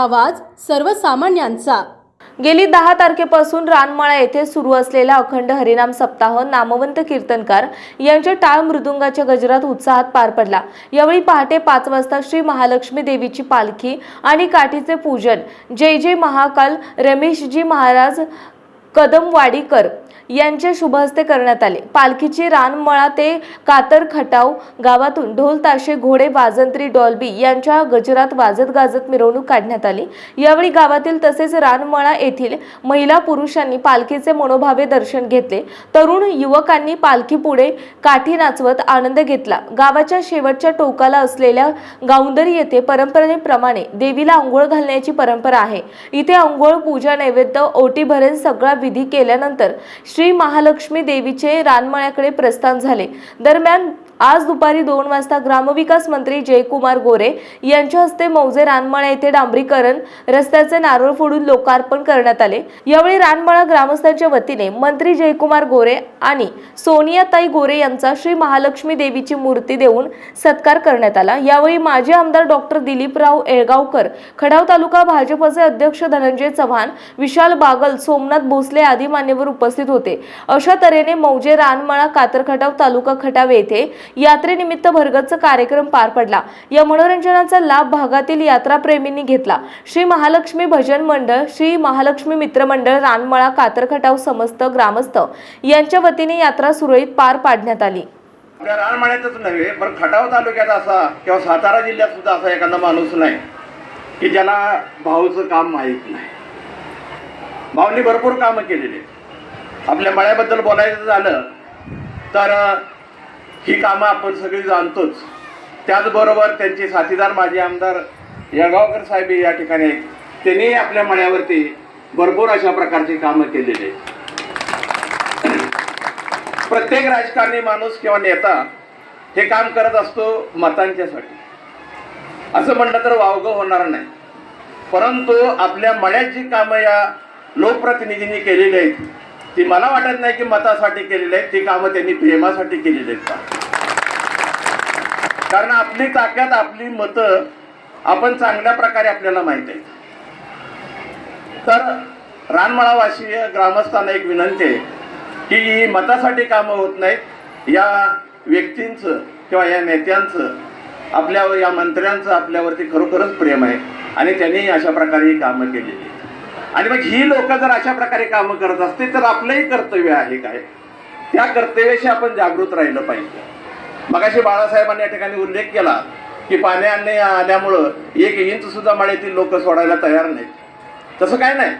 आवाज सर्वसामान्यांचा. गेली दहा तारखेपासून रानमाळा येथे सुरू असलेला अखंड हरिनाम सप्ताह नामवंत कीर्तनकार यांच्या टाळ मृदुंगाच्या गजरात उत्साहात पार पडला. यावेळी पहाटे पाच वाजता श्री महालक्ष्मी देवीची पालखी आणि काठीचे पूजन जय जय महाकाल रमेशजी महाराज कदमवाडीकर यांच्या शुभहस्ते करण्यात आले. पालखीची रानमळा ते कातर खटाव गावातून ढोल ताशे घोडे वाजंत्री डॉल्बी यांच्या गजरात वाजत गाजत मिरवणूक काढण्यात आली. यावेळी गावातील तसेच रानमळा येथील महिला पुरुषांनी पालखीचे मनोभावे दर्शन घेतले. तरुण युवकांनी पालखी पुढे काठी नाचवत आनंद घेतला. गावाच्या शेवटच्या टोकाला असलेल्या गावंदरी येथे परंपरेप्रमाणे देवीला आंघोळ घालण्याची परंपरा आहे. इथे आंघोळ पूजा नैवेद्य ओटी भरण सगळा विधी केल्यानंतर श्री महालक्ष्मी देवीचे रानमळ्याकडे प्रस्थान झाले. दरम्यान आज दुपारी दोन वाजता ग्रामविकास मंत्री जयकुमार गोरे यांच्या हस्ते मौजे रानमळा येथे डांबरीकरण रस्त्याचे नारळ फोडून लोकार्पण करण्यात आले. यावेळी रानमळा ग्रामस्थांच्या वतीने मंत्री जयकुमार गोरे आणि सोनियाताई गोरे यांचा श्री महालक्ष्मी देवीची मूर्ती देऊन सत्कार करण्यात आला. यावेळी माजी आमदार डॉक्टर दिलीपराव येळगावकर खडाव तालुका भाजपचे अध्यक्ष धनंजय चव्हाण विशाल बागल सोमनाथ भोसले आदी मान्यवर उपस्थित होते. अशा तऱ्हेने मौजे रानमळा कातरखटाव तालुका खटाव येथे यात्रेनिमित्त भरगतचा कार्यक्रम पार पडला. या मनोरंजनाचा लाभ भागातील यात्राप्रेमींनी घेतला. श्री महालक्ष्मी भजन मंडळ श्री महालक्ष्मी मित्रमंडळ रानमळा कातरखटाव समस्त ग्रामस्थ यांच्या वतीने यात्रा सुरळीत पार पाडण्यात आली. आपल्या रानमाळ्यातच नव्हे पण खटाव तालुक्यात असा किंवा सातारा जिल्ह्यात सुद्धा असा एखादा माणूस नाही की ज्याला भाऊचं काम माहीत नाही. भाऊनी भरपूर कामं केलेली आपल्या मळ्याबद्दल बोलायचं झालं तर ही कामं आपण सगळी जाणतोच. त्याचबरोबर त्यांचे साथीदार माजी आमदार यळगावकर साहेब या ठिकाणी आहेत. त्यांनी आपल्या मळ्यावरती भरपूर अशा प्रकारची कामं केलेली आहेत. प्रत्येक राजकारणी माणूस किंवा नेता हे काम करत असतो मतांच्यासाठी. असं म्हणलं तर वावगं होणार नाही. परंतु आपल्या मळ्यात कामं या लोकप्रतिनिधींनी केलेली आहेत. ती मला वाटत नाही की मतासाठी केलेली आहेत. ती कामं त्यांनी प्रेमासाठी केलेली आहेत. का कारण आपली ताकद आपली मतं आपण चांगल्या प्रकारे आपल्याला माहीत आहे तर रानमळावासीय ग्रामस्थांना एक विनंती आहे की ही मतासाठी कामं होत नाहीत. या व्यक्तींचं किंवा या नेत्यांचं आपल्यावर या मंत्र्यांचं आपल्यावरती खरोखरच प्रेम आहे आणि त्यांनी अशा प्रकारे ही कामं केलेली आणि मग ही लोक जर अशा प्रकारे कामं करत असतील तर आपलंही कर्तव्य आहे काय? त्या कर्तव्याशी आपण जागृत राहिलं पाहिजे. मगाशी बाळासाहेबांनी या ठिकाणी उल्लेख केला की पाण्याने आल्यामुळं एक इंच सुद्धा मळ्यातील लोक सोडायला तयार नाहीत. तसं काय नाही.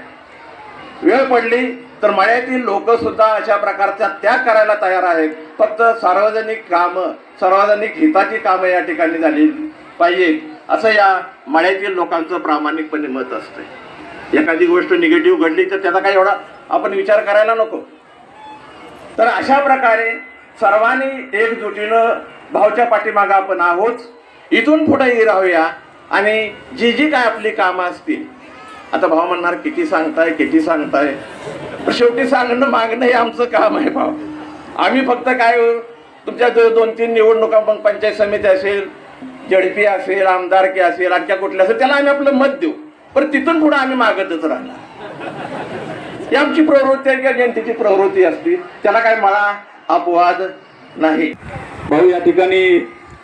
वेळ पडली तर मळ्यातील लोक सुद्धा अशा प्रकारचा त्याग करायला तयार आहेत. फक्त सार्वजनिक कामं सार्वजनिक हिताची कामं या ठिकाणी झाली पाहिजेत असं या मळ्यातील लोकांचं प्रामाणिकपणे मत असतं एखादी गोष्ट निगेटिव्ह घडली तर त्याचा काही एवढा आपण विचार करायला नको. तर अशा प्रकारे सर्वांनी एकजुटीनं भावच्या पाठीमागं आपण आहोत. इथून पुढेही राहूया. आणि जी जी काय आपली कामं असतील. आता भाऊ म्हणणार किती सांगताय किती सांगताय? शेवटी सांगणं मागणं हे आमचं काम आहे भाऊ. आम्ही फक्त काय तुमच्या दोन तीन निवडणुका मग पंचायत समिती असेल जडपी असेल आमदारकी असेल आणखी कुठल्या असेल त्याला आम्ही आपलं मत देऊ. पण तिथून पुढे आम्ही मागतच राहणार. ही आमची प्रवृत्ती आहे किंवा जनतेची प्रवृत्ती असते. त्याला काय मला अपवाद नाही. भाऊ या ठिकाणी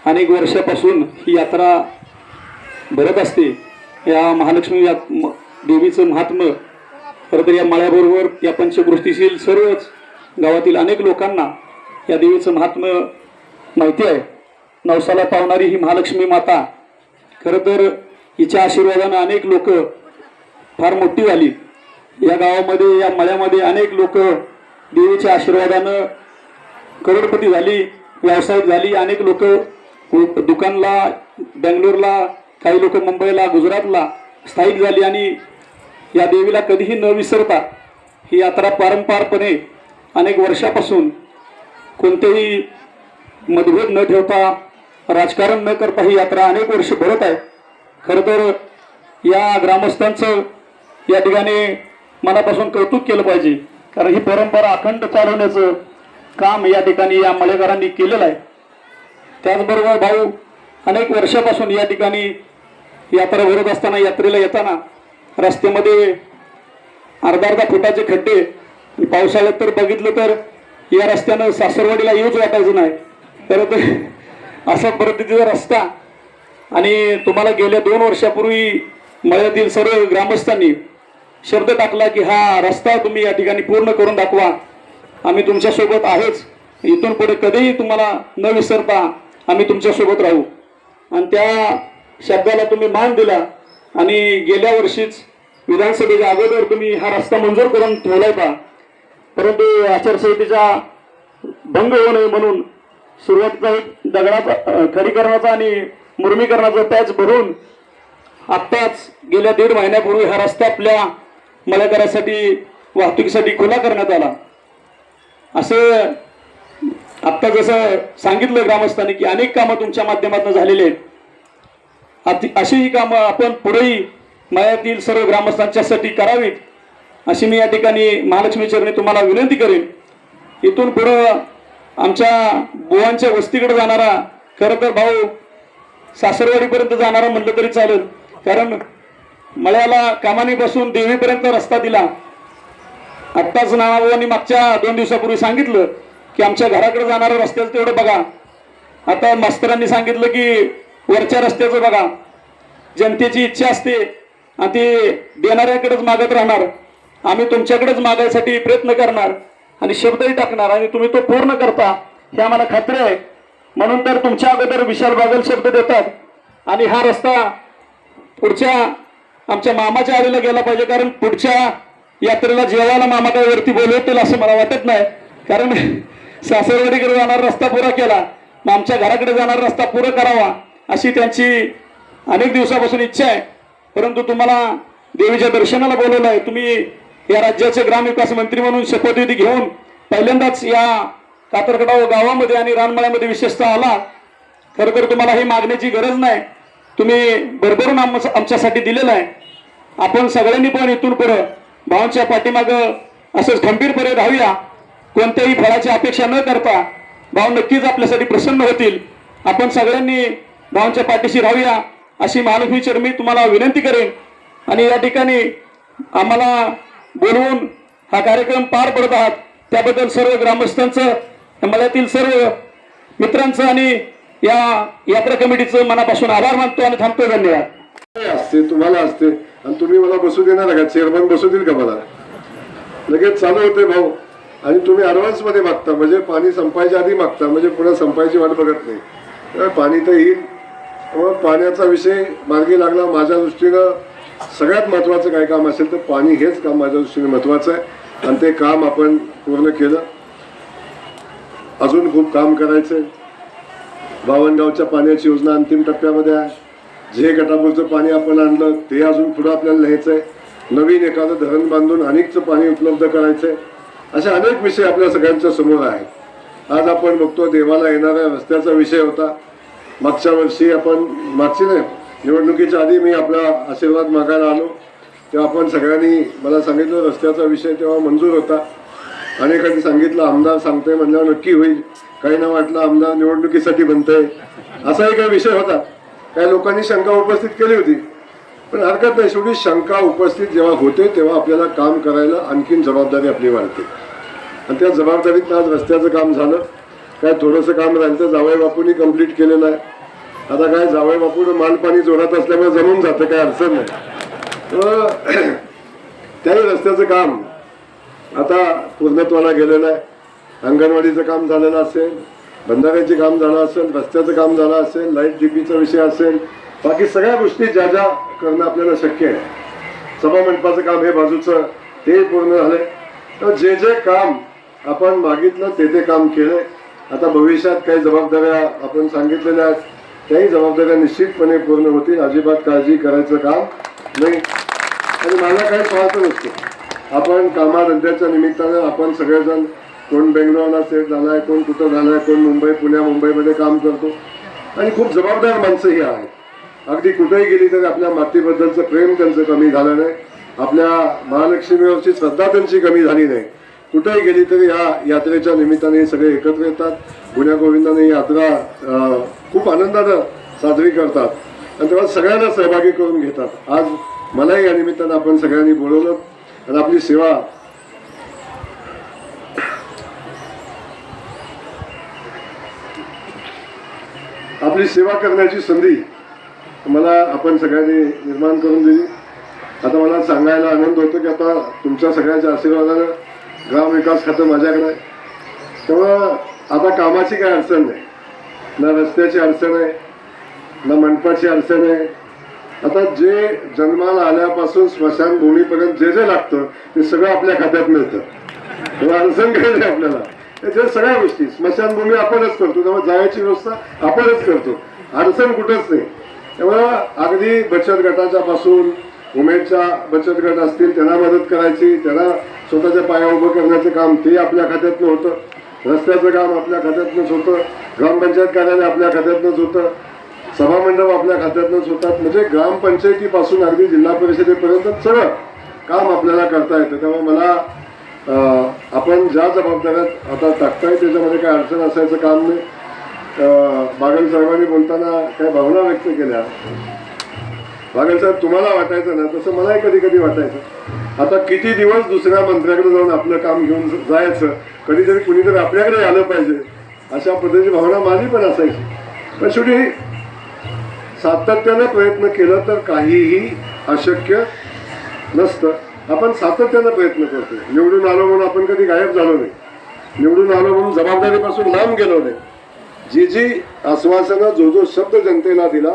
अनेक वर्षापासून ही यात्रा भरत असते. या महालक्ष्मी या देवीचं महात्म्य खरं तर या मळ्याबरोबर या पंचगृष्टीशील सर्वच गावातील अनेक लोकांना या देवीचं महात्म्य माहिती आहे. नवसाला पावणारी ही महालक्ष्मी माता खरं तर हिच्या आशीर्वादानं अनेक लोक फार मोठी झाली. या गावामध्ये या मळ्यामध्ये अनेक लोक देवीच्या आशीर्वादानं करोडपती झाली व्यावसायिक झाली अनेक लोक दुकानला बेंगलोरला काही लोक मुंबईला गुजरातला स्थायिक झाली आणि या देवीला कधीही न विसरता ही यात्रा पारंपारपणे अनेक वर्षापासून कोणतेही मतभेद न ठेवता राजकारण न करता ही यात्रा अनेक वर्ष भरत आहे. खरं तर या ग्रामस्थांचं या ठिकाणी मनापासून कौतुक केलं पाहिजे. कारण ही परंपरा अखंड चालवण्याचं काम या ठिकाणी या मळेकरांनी केलेलं आहे. त्याचबरोबर भाऊ अनेक वर्षापासून या ठिकाणी यात्रा भरत असताना यात्रेला येताना रस्त्यामध्ये अर्धा अर्धा फुटाचे खड्डे पावसाळ्यात तर बघितलं तर या रस्त्यानं सासरवाडीला येऊच वाटायचं नाही. तर अशा पद्धतीचा रस्ता आणि तुम्हाला गेल्या दोन वर्षापूर्वी मळ्यातील सर्व ग्रामस्थांनी शब्द टाकला की हा रस्ता तुम्ही या ठिकाणी पूर्ण करून दाखवा. आम्ही तुमच्यासोबत आहेच. इथून पुढे कधीही तुम्हाला न विसरता आम्ही तुमच्यासोबत राहू. आणि त्या शब्दाला तुम्ही मान दिला आणि गेल्या वर्षीच विधानसभेच्या अगोदर तुम्ही हा रस्ता मंजूर करून ठेवला होता परंतु आचारसंहितेचा भंग होऊ नये म्हणून सुरुवातीचा एक दगडाचा खडीकरणाचा आणि मुरमीकरणाचा पॅच भरून आत्ताच गेल्या दीड महिन्यापूर्वी हा रस्ता आपल्या मलाकरासाठी वाहतुकीसाठी खुला करण्यात आला. असं आत्ता जसं सांगितलं ग्रामस्थांनी की अनेक कामं तुमच्या माध्यमातून झालेली आहेत. अति- अशी ही कामं आपण पुढेही मयातील सर्व ग्रामस्थांच्यासाठी करावीत. अशी मी या ठिकाणी महालक्ष्मी चरणी तुम्हाला विनंती करेन. इथून पुढं आमच्या बुवांच्या वस्तीकडे जाणारा खरं तर भाऊ सासरवाडीपर्यंत जाणारा म्हटलं तरी चालेल. कारण मळ्याला कामाने बसून देवीपर्यंत रस्ता दिला. आत्ताच नानाभाऊंनी मागच्या दोन दिवसापूर्वी सांगितलं की आमच्या घराकडे जाणाऱ्या रस्त्याचं तेवढं बघा. आता मास्तरांनी सांगितलं की वरच्या रस्त्याचं बघा. जनतेची इच्छा असते आणि ती देणाऱ्याकडेच मागत राहणार. आम्ही तुमच्याकडेच मागायसाठी प्रयत्न करणार आणि शब्दही टाकणार आणि तुम्ही तो पूर्ण करता हे आम्हाला खात्री आहे. म्हणून तर तुमच्या अगोदर विशाल बागल शब्द देतात आणि हा रस्ता पुढच्या आमच्या मामाच्या आलेला गेला पाहिजे कारण पुढच्या यात्रेला जेवायला मामा काही वरती बोलवतील असं मला वाटत नाही. कारण सासरवाडीकडे जाणारा रस्ता पुरा केला. मग आमच्या घराकडे जाणारा रस्ता पुरा करावा अशी त्यांची अनेक दिवसापासून इच्छा आहे. परंतु तुम्हाला देवीच्या दर्शनाला बोलवलं आहे. तुम्ही या राज्याचे ग्रामविकास मंत्री म्हणून शपथविधी घेऊन पहिल्यांदाच या कातरकडाव गावामध्ये आणि रानमळ्यामध्ये विशेषतः आला. खरं तर तुम्हाला ही मागण्याची गरज नाही. तुम्ही भरभरून आम आमच्यासाठी दिलेलं आहे. आपण सगळ्यांनी पण इथून पुढं भावांच्या पाठीमागं असंच खंबीरपणे राहूया कोणत्याही फळाची अपेक्षा न करता भाव नक्कीच आपल्यासाठी प्रसन्न होतील. आपण सगळ्यांनी भावांच्या पाठीशी राहूया अशी महालक्ष्मी मी तुम्हाला विनंती करेन. आणि या ठिकाणी आम्हाला बोलवून हा कार्यक्रम पार पडत आहात. त्याबद्दल सर्व ग्रामस्थांचं मळ्यातील सर्व मित्रांचं आणि या यात्रा कमिटीचं मनापासून आभार मानतो आणि थांबतो धन्यवाद. असते तुम्हाला असते. आणि तुम्ही मला बसू देणार का चेअरमन बसू देईल का मला? लगेच चालू होते भाऊ. आणि तुम्ही ॲडव्हान्समध्ये मागता म्हणजे पाणी संपायच्या आधी मागता म्हणजे पुन्हा संपायची वाट बघत नाही. पाणी तर येईल. मग पाण्याचा विषय मार्गी लागला माझ्या दृष्टीनं. सगळ्यात महत्त्वाचं काय काम असेल तर पाणी हेच काम माझ्या दृष्टीने महत्त्वाचं आहे. आणि ते काम आपण पूर्ण केलं. अजून खूप काम करायचं आहे बावनगावच्या पाण्याची योजना अंतिम टप्प्यामध्ये आहे. जे गटापूरचं पाणी आपण आणलं ते अजून पुढं आपल्याला न्यायचं आहे नवीन एखादं धरण बांधून अनेकचं पाणी उपलब्ध करायचं आहे असे अनेक विषय आपल्या सगळ्यांच्या समोर आहेत. आज आपण बघतो देवाला येणाऱ्या रस्त्याचा विषय होता. मागच्या वर्षी आपण मागची नाही निवडणुकीच्या आधी मी आपला आशीर्वाद मागायला आलो. तेव्हा आपण सगळ्यांनी मला सांगितलं रस्त्याचा विषय तेव्हा मंजूर होता. अनेकांनी सांगितलं आमदार सांगतोय म्हणल्यावर नक्की होईल. काही ना वाटलं आमदार निवडणुकीसाठी बनतंय. असाही काही विषय होता. काही लोकांनी शंका उपस्थित केली होती. पण हरकत नाही शेवटी शंका उपस्थित जेव्हा होते तेव्हा आपल्याला काम करायला आणखीन जबाबदारी आपली वाढते. आणि त्या जबाबदारीत आज रस्त्याचं काम झालं. काय थोडंसं काम राहिलं तर जावई बापूंनी कंप्लीट केलेलं आहे. आता काय जावई बापून मालपाणी जोरात असल्यामुळे जमून जातं काय अडचण नाही. तर त्याही रस्त्याचं काम आता पूर्णत्वाला गेलेलं आहे. अंगणवाडीचं काम झालेलं असेल बंधाऱ्याचे काम झालं असेल रस्त्याचं काम झालं असेल लाइट डीपीचा विषय असेल बाकी सगळ्या गोष्टी ज्या ज्या करणं आपल्याला शक्य आहे. सभा मंडपाचं काम हे बाजूचं ते पूर्ण झालंय. तर जे जे काम आपण मागितलं ते ते काम केलंय. आता भविष्यात काही जबाबदाऱ्या आपण सांगितलेल्या आहेत त्याही जबाबदाऱ्या निश्चितपणे पूर्ण होतील. अजिबात काळजी करायचं काम नाही. आणि मला काही पाहत नसतो. आपण कामाधंद्याच्या निमित्तानं आपण सगळेजण कोण बेंगलोरला सेट झालाय कोण कुठं झालाय कोण मुंबई पुण्या मुंबईमध्ये काम करतो. आणि खूप जबाबदार माणसं ही आहेत. अगदी कुठेही गेली तरी आपल्या मातीबद्दलचं प्रेम त्यांचं कमी झालं नाही. आपल्या महालक्ष्मीवरची श्रद्धा त्यांची कमी झाली नाही. कुठेही गेली तरी या यात्रेच्या निमित्ताने सगळे एकत्र येतात. गुण्या गोविंदाने यात्रा खूप आनंदानं साजरी करतात. आणि तेव्हा सगळ्यांना सहभागी करून घेतात. आज मलाही या निमित्तानं आपण सगळ्यांनी बोलवलं. आणि आपली सेवा आपली सेवा करण्याची संधी मला आपण सगळ्यांनी निर्माण करून दिली. आता मला सांगायला आनंद होतो की आता तुमच्या सगळ्यांच्या आशीर्वादानं ग्रामविकास खातं माझ्याकडे आहे. तेव्हा आता कामाची काय अडचण नाही. ना रस्त्याची अडचण आहे ना मंडपाची अडचण आहे. आता जे जन्माला आल्यापासून स्मशानभूमीपर्यंत जे जे लागतं ते सगळं आपल्या खात्यात मिळतं. तेव्हा अडचण काही नाही आपल्याला. याच्या सगळ्या गोष्टी. स्मशानभूमी आपणच करतो तेव्हा जायची व्यवस्था आपणच करतो. अडचण कुठंच नाही. त्यामुळं अगदी बचत गटाच्या पासून उमेदच्या बचत गट असतील त्यांना मदत करायची त्यांना स्वतःच्या पाया उभं करण्याचं काम ते आपल्या खात्यातनं होतं. रस्त्याचं काम आपल्या खात्यातनंच होतं. ग्रामपंचायत कार्यालय आपल्या खात्यातनंच होतं. सभामंडप आपल्या खात्यातनंच होतात. म्हणजे ग्रामपंचायतीपासून अगदी जिल्हा परिषदेपर्यंत सगळं काम आपल्याला करता येतं. त्यामुळे मला आपण ज्या जबाबदाऱ्यात आता टाकताय त्याच्यामध्ये काय अडचण असायचं काम नाही. बागल साहेबांनी बोलताना काही भावना व्यक्त केल्या. बागल साहेब तुम्हाला वाटायचं ना तसं मलाही कधी कधी वाटायचं. आता किती दिवस दुसऱ्या मंत्र्याकडे जाऊन आपलं काम घेऊन जायचं? कधीतरी कुणीतरी आपल्याकडे आलं पाहिजे. अशा पद्धतीची भावना माझी पण असायची. पण शेवटी सातत्यानं प्रयत्न केलं तर काहीही अशक्य नसतं. आपण सातत्यानं प्रयत्न करतो निवडून आलो म्हणून आपण कधी गायब झालो नाही. निवडून आलो म्हणून जबाबदारीपासून लांब गेलो नाही. जी जी आश्वासनं जो जो शब्द जनतेला दिला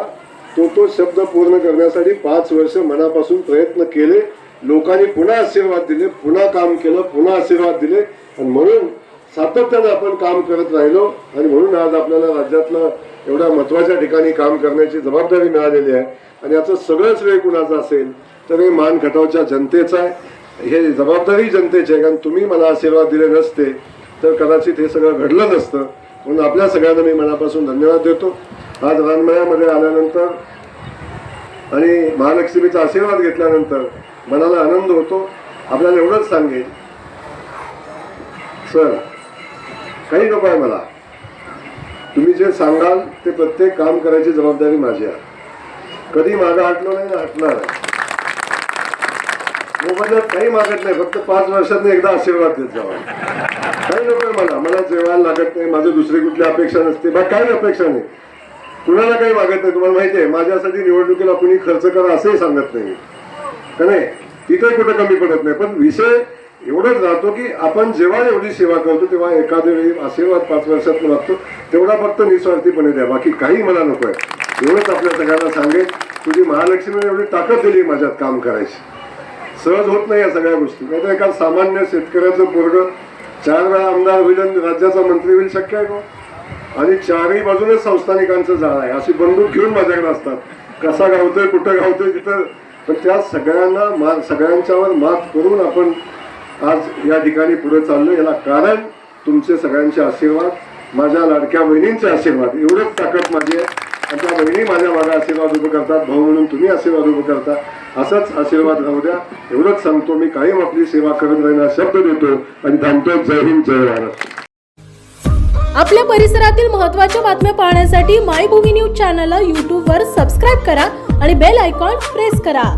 तो तो शब्द पूर्ण करण्यासाठी पाच वर्ष मनापासून प्रयत्न केले. लोकांनी पुन्हा आशीर्वाद दिले पुन्हा काम केलं पुन्हा आशीर्वाद दिले. आणि म्हणून सातत्यानं आपण काम करत राहिलो. आणि म्हणून आज आपल्याला राज्यातलं एवढ्या महत्त्वाच्या ठिकाणी काम करण्याची जबाबदारी मिळालेली आहे. आणि याचं सगळं श्रेय कुणाचं असेल तर हे मान खटावच्या जनतेचं आहे. हे जबाबदारी जनतेची आहे. कारण तुम्ही मला आशीर्वाद दिले नसते तर कदाचित हे सगळं घडलं नसतं. म्हणून आपल्या सगळ्यांना मी मनापासून धन्यवाद देतो. आज रानमयामध्ये आल्यानंतर आणि महालक्ष्मीचा आशीर्वाद घेतल्यानंतर मनाला आनंद होतो. आपल्याला एवढंच सांगेल सर काही नको आहे मला. तुम्ही जे सांगाल ते प्रत्येक काम करायची जबाबदारी माझी आहे. कधी मागं हटलो नाही ना हटणार मोबाईल मोबदल्यात काही मागत नाही फक्त पाच वर्षात एकदा आशीर्वाद देत जावा. काही नको आहे मला मला जेवायला लागत नाही माझं दुसरी कुठली अपेक्षा नसते मग काही अपेक्षा नाही. कुणाला काही मागत नाही तुम्हाला माहिती आहे माझ्यासाठी निवडणुकीला कुणी खर्च करा असंही सांगत नाही. का नाही? तिथे कुठं कमी पडत नाही. पण विषय एवढंच जातो की आपण जेव्हा एवढी सेवा करतो तेव्हा एखाद्या वेळी आशीर्वाद पाच वर्षात लागतो. तेवढा फक्त निस्वार्थीपणे द्या बाकी काही मला नको आहे एवढंच आपल्या सगळ्यांना सांगेल तुझी महालक्ष्मीने एवढी ताकद दिली माझ्यात काम करायची. सहज होत नाही या सगळ्या गोष्टी. नाही तर एका सामान्य शेतकऱ्याचं पोरग चार वेळा आमदार होईल आणि राज्याचा मंत्री होईल शक्य आहे का? आणि चारही बाजूनेच संस्थानिकांचं जाळ आहे. अशी बंदूक घेऊन माझ्याकडे असतात. कसा गावतोय कुठं गावतोय तिथं. पण त्या सगळ्यांना मा सगळ्यांच्यावर मात करून आपण आज या ठिकाणी पुढे चाललो याला कारण तुमचे सगळ्यांचे आशीर्वाद माझ्या लाडक्या बहिणींचे आशीर्वाद. एवढंच ताकद माझी आहे. आणि त्या बहिणी माझ्या मागे आशीर्वाद उभं करतात. भाऊ म्हणून तुम्ही आशीर्वाद उभं करता. असंच आशीर्वाद राहू द्या. एवढंच सांगतो मी कायम आपली सेवा करत राहणार शब्द देतो आणि थांबतो जय हिंद जय महाराष्ट्र आपल्या परिसरातील महत्त्वाच्या बातम्या पाहण्यासाठी मायभूमी न्यूज चॅनलला यूट्यूबवर सबस्क्राईब करा आणि बेल आयकॉन प्रेस करा.